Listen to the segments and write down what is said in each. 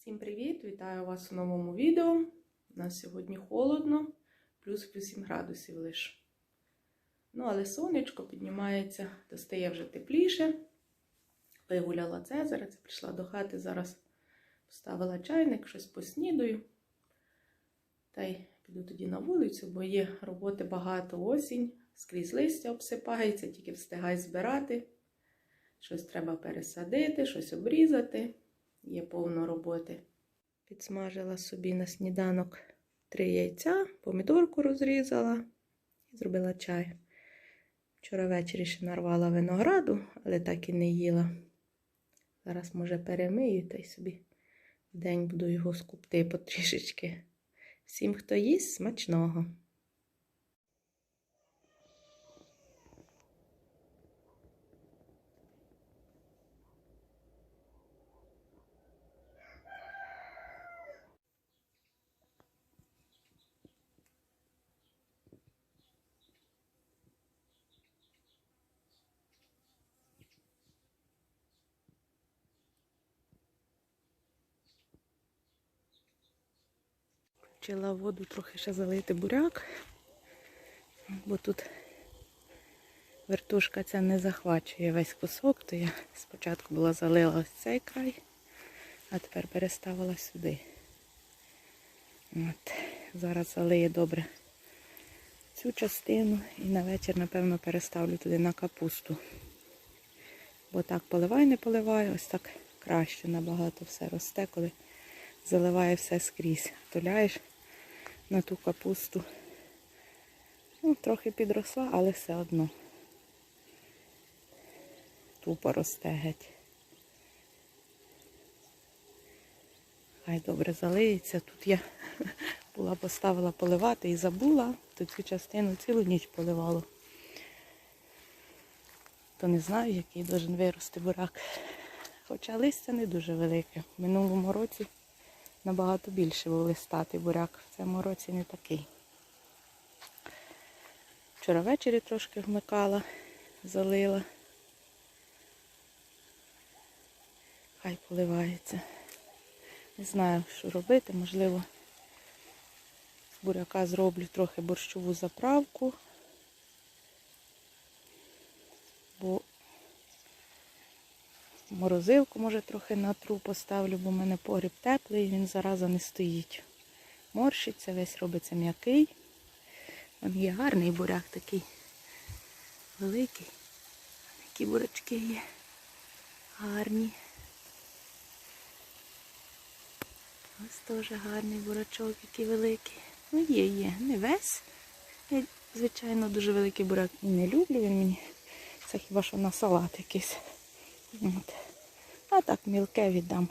Всім привіт! Вітаю вас у новому відео. У нас сьогодні холодно, плюс 8 градусів лише. Ну, але сонечко піднімається, достає вже тепліше. Вигуляла Цезаря, це прийшла до хати, зараз поставила чайник, щось поснідаю. Та й піду тоді на вулицю, бо є роботи багато осінь, скрізь листя обсипається, тільки встигай збирати. Щось треба пересадити, щось обрізати. Є повно роботи. Підсмажила собі на сніданок три яйця, помідорку розрізала і зробила чай. Вчора ввечері ще нарвала винограду, але так і не їла. Зараз, може, перемию та й собі в день буду його скупти потрішечки. Всім, хто їсть, смачного. Почала воду трохи ще залити буряк, бо тут вертушка ця не захвачує весь кусок, то я спочатку була залила ось цей край, а тепер переставила сюди. От. Зараз залиє добре цю частину і на вечір, напевно, переставлю туди на капусту. Бо так поливай, не поливаю, ось так краще набагато все росте, коли заливає все скрізь. Туляєш на ту капусту. Ну, трохи підросла, але все одно. Тупо росте геть. Хай добре залиється. Тут я була поставила поливати і забула, то цю частину цілу ніч поливала. То не знаю, який должен вирости бурак. Хоча листя не дуже велике. В минулому році набагато більше був листати буряк. В цьому році не такий. Вчора ввечері трошки вмикала, залила. Хай поливається. Не знаю, що робити, можливо, з буряка зроблю трохи борщову заправку, бо морозилку, може, трохи на тру поставлю, бо в мене погріб теплий, він зараза не стоїть. Морщиться, весь робиться м'який. Вон є гарний буряк такий великий. Які бурячки є. Гарні. Ось теж гарний бурачок, який великий. Ну є, є, не весь. Я, звичайно, дуже великий буряк і не люблю. Він мені це хіба що на салат якийсь. От. А так мілке віддам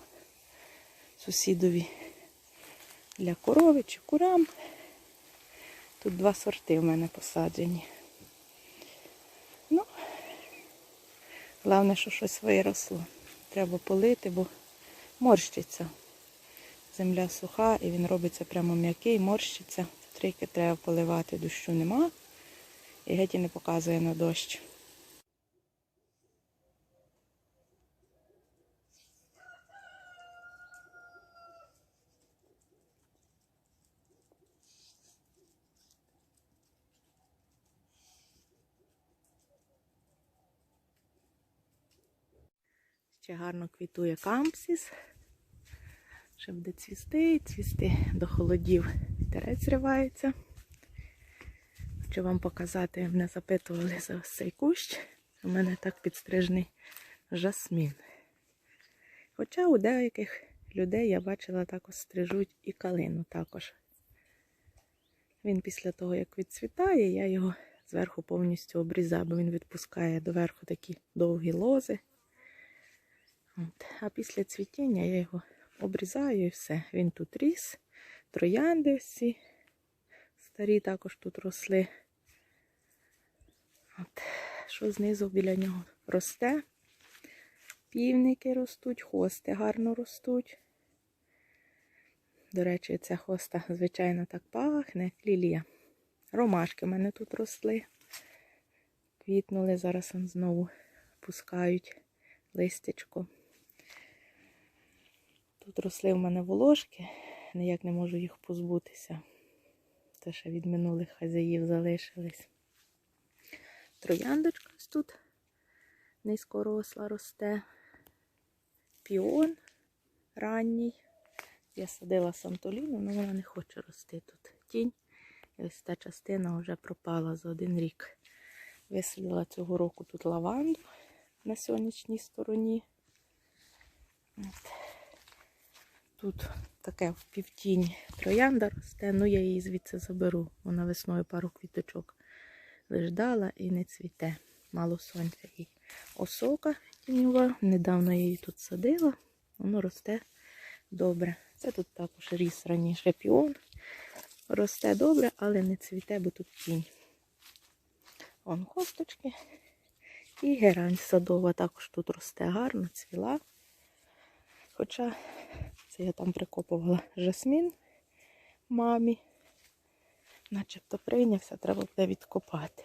сусідові для корови чи курам. Тут два сорти в мене посаджені. Ну, головне, що щось виросло. Треба полити, бо морщиться. Земля суха і він робиться прямо м'який, морщиться. Трійки треба поливати, дощу нема. І геть і не показує на дощ. Ще гарно квітує кампсіс. Ще буде цвісти цвісти до холодів. Вітерець зривається. Хочу вам показати, мене запитували за цей кущ. У мене так підстрижений жасмін. Хоча у деяких людей я бачила також стрижуть і калину також. Він після того, як відцвітає, я його зверху повністю обрізаю, бо він відпускає доверху такі довгі лози. От. А після цвітіння я його обрізаю і все. Він тут ріс, троянди всі старі також тут росли. От. Що знизу біля нього росте? Півники ростуть, хости гарно ростуть. До речі, ця хоста, звичайно, так пахне. Лілія. Ромашки в мене тут росли. Квітнули, зараз знову пускають листячко. Тут росли в мене волошки, ніяк не можу їх позбутися. Те ще від минулих хазяїв залишились. Трояндочка ось тут низькоросла росте. Піон ранній. Я садила Сантоліну, але вона не хоче рости тут. Тінь. І ось та частина вже пропала за один рік. Висадила цього року тут лаванду на сонячній стороні. От. Тут таке в півтінь троянда росте, ну я її звідси заберу. Вона весною пару квіточок лиш дала і не цвіте. Мало сонця і осока тіньова. Недавно я її тут садила, воно росте добре. Це тут також ріс раніше піон. Росте добре, але не цвіте, бо тут тінь. Вон косточки. І герань садова також тут росте гарно, цвіла. Хоча це я там прикопувала жасмін мамі. Начебто прийнявся, треба буде відкопати.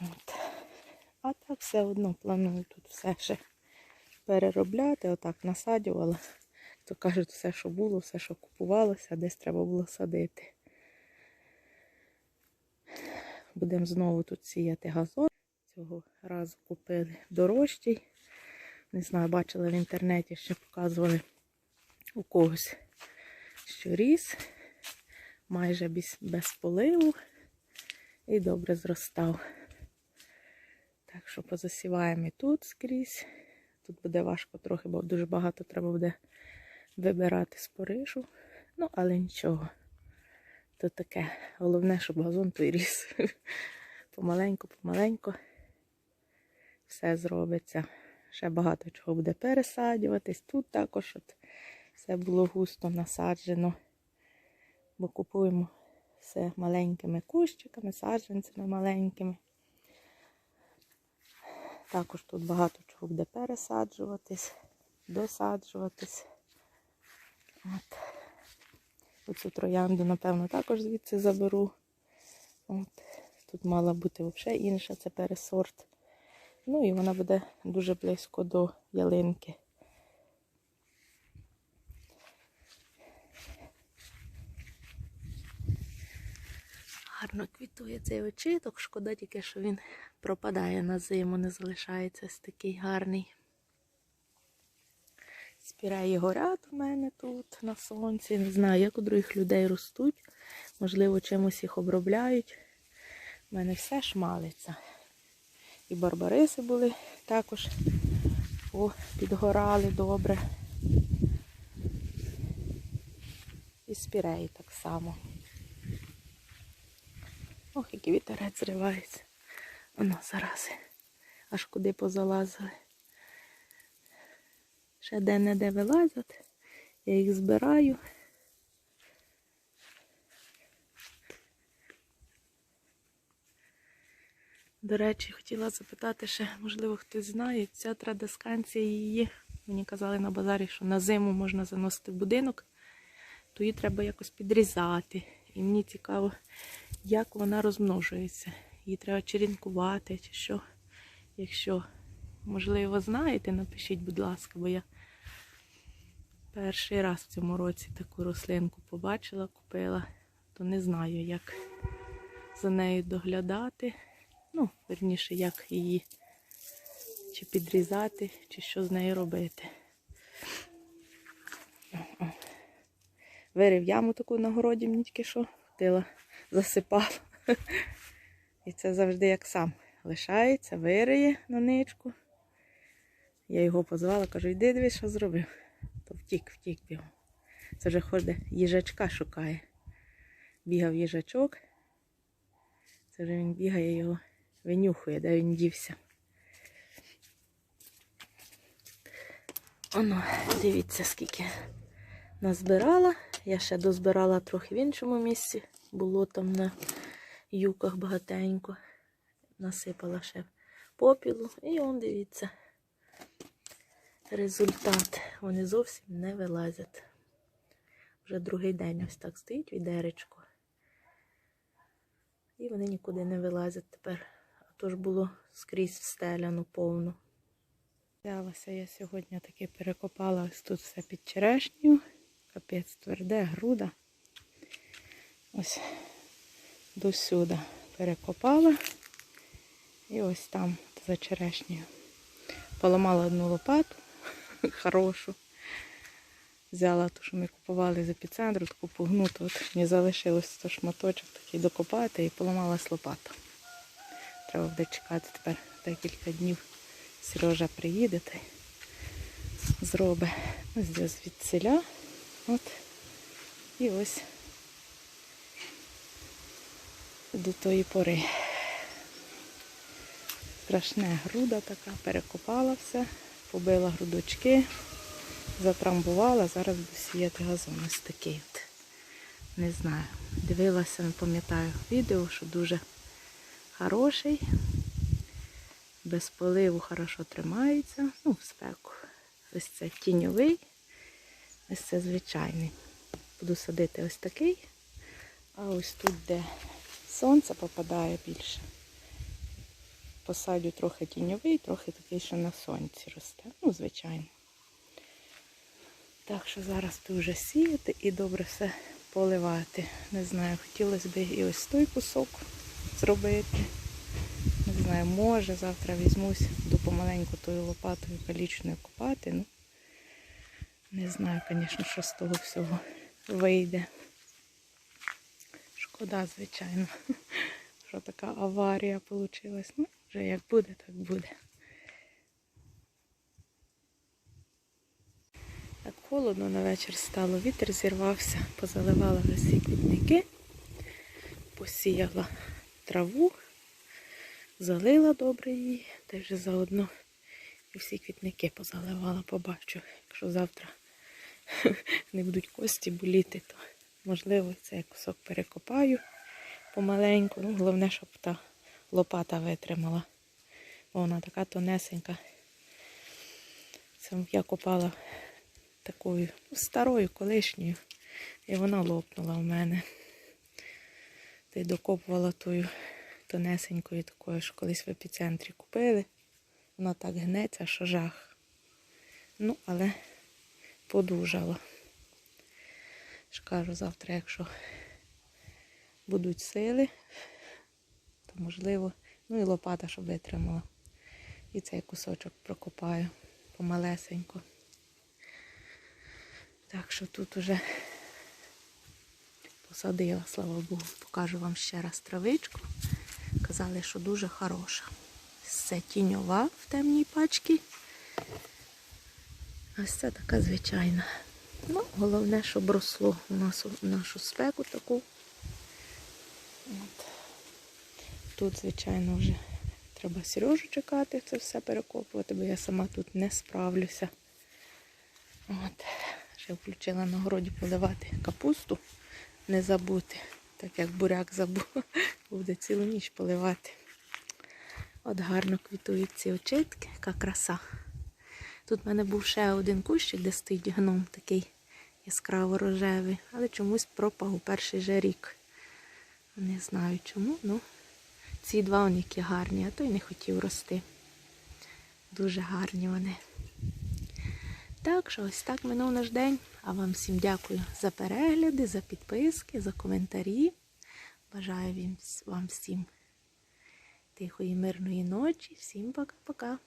От. А так все одно планую тут все ще переробляти. Отак насадювала. То кажуть, все, що було, все, що купувалося, десь треба було садити. Будемо знову тут сіяти газон. Цього разу купили дорожчий. Не знаю, бачила в інтернеті, що показували у когось, що ріс, майже без, поливу і добре зростав. Так що позасіваємо і тут скрізь. Тут буде важко трохи, бо дуже багато треба буде вибирати з. Ну, але нічого. То таке. Головне, щоб газон той ріс. Помаленьку, помаленьку. Все зробиться. Ще багато чого буде пересаджуватись. Тут також от все було густо насаджено. Бо купуємо все маленькими кущиками, саджанцями маленькими. Також тут багато чого буде пересаджуватись, досаджуватись. От. Оцю троянду, напевно, також звідси заберу. От. Тут мала бути взагалі інша, це пересорт. Ну і вона буде дуже близько до ялинки. Гарно квітує цей очиток, шкода тільки, що він пропадає на зиму, не залишається такий гарний. Спіреї горять у мене тут на сонці. Не знаю, як у других людей ростуть. Можливо, чимось їх обробляють. У мене все шмалиться. І барбариси були також о, підгорали добре. І спіреї так само. Ох, який вітерець зривається. Воно зарази. Аж куди позалазили. Ще де-не-де вилазять. Я їх збираю. До речі, хотіла запитати ще, можливо, хтось знає, ця традисканція її. Мені казали на базарі, що на зиму можна заносити в будинок, то її треба якось підрізати. І мені цікаво, як вона розмножується. Її треба черенкувати чи що. Якщо, можливо, знаєте, напишіть, будь ласка, бо я перший раз в цьому році таку рослинку побачила, купила, то не знаю, як за нею доглядати. Ну, верніше, як її чи підрізати, чи що з нею робити. Вирив яму таку на городі мені тільки що, ходила, засипала. І це завжди як сам лишається, вириє на ничку. Я його позвала, кажу, йди дивись, що зробив. То втік, втік бігом. Це вже ходить, їжачка шукає. Бігав їжачок. Це вже він бігає його, винюхує, де він дівся. Оно, дивіться, скільки назбирала. Я ще дозбирала трохи в іншому місці. Було там на юках багатенько. Насипала ще попілу. І он, дивіться, результат. Вони зовсім не вилазять. Вже другий день ось так стоїть відеречко. І вони нікуди не вилазять тепер. А то ж було скрізь встеляно повно. Взялася я сьогодні таки перекопала ось тут все під черешню. Капець тверде, груда. Ось до сюди перекопала. І ось там за черешнею. Поламала одну лопату хорошу. Взяла ту, що ми купували з епіцентру, таку погнуту. От не залишилось то шматочок такий докопати і поламалась лопата. Треба буде чекати тепер декілька днів. Сережа приїде та зробить. Ось де звідсиля. От. І ось до тої пори. Страшне груда така, перекопала все, побила грудочки, затрамбувала, зараз буду сіяти газон ось такий от. Не знаю. Дивилася, не пам'ятаю відео, що дуже хороший. Без поливу хорошо тримається. Ну, в спеку. Ось це тіньовий, ось це звичайний. Буду садити ось такий, а ось тут, де сонце попадає більше. Посадю трохи тіньовий, трохи такий, що на сонці росте. Ну, звичайно. Так що зараз дуже сіяти і добре все поливати. Не знаю, хотілося б і ось той кусок зробити. Не знаю, може, завтра візьмусь, буду помаленьку тою лопатою калічною копати. Ну, не знаю, звісно, що з того всього вийде. Шкода, звичайно, що така аварія вийшла. Ну, вже як буде, так буде. Так холодно на вечір стало, вітер зірвався, позаливала всі квітники, посіяла траву, залила добре її, та вже заодно і всі квітники позаливала, побачу. Якщо завтра не будуть кості боліти, то можливо цей кусок перекопаю помаленьку. Ну, головне, щоб та лопата витримала. Бо вона така тонесенька. Це я копала такою ну, старою, колишньою. І вона лопнула в мене. Та докопувала тою тонесенькою такою, що колись в епіцентрі купили. Вона так гнеться, що жах. Ну, але подужала. ж кажу, завтра, якщо будуть сили, то можливо, ну і лопата, щоб витримала. І цей кусочок прокопаю помалесенько. Так що тут уже посадила, слава Богу, покажу вам ще раз травичку. Казали, що дуже хороша. Це тіньова в темній пачці. Ось це така звичайна. Ну, головне, щоб росло у нас у нашу спеку таку. От. Тут, звичайно, вже треба Сережу чекати, це все перекопувати, бо я сама тут не справлюся. От. Ще включила на городі поливати капусту, не забути, так як буряк забув, буде цілу ніч поливати. От гарно квітують ці очитки, яка краса. Тут в мене був ще один кущик, де стоїть гном такий яскраво рожевий, але чомусь пропав у перший же рік. Не знаю чому, ну ці два вони які гарні, а той не хотів рости. Дуже гарні вони. Так що ось так минув наш день. А вам всім дякую за перегляди, за підписки, за коментарі. Бажаю вам всім тихої, мирної ночі. Всім пока-пока.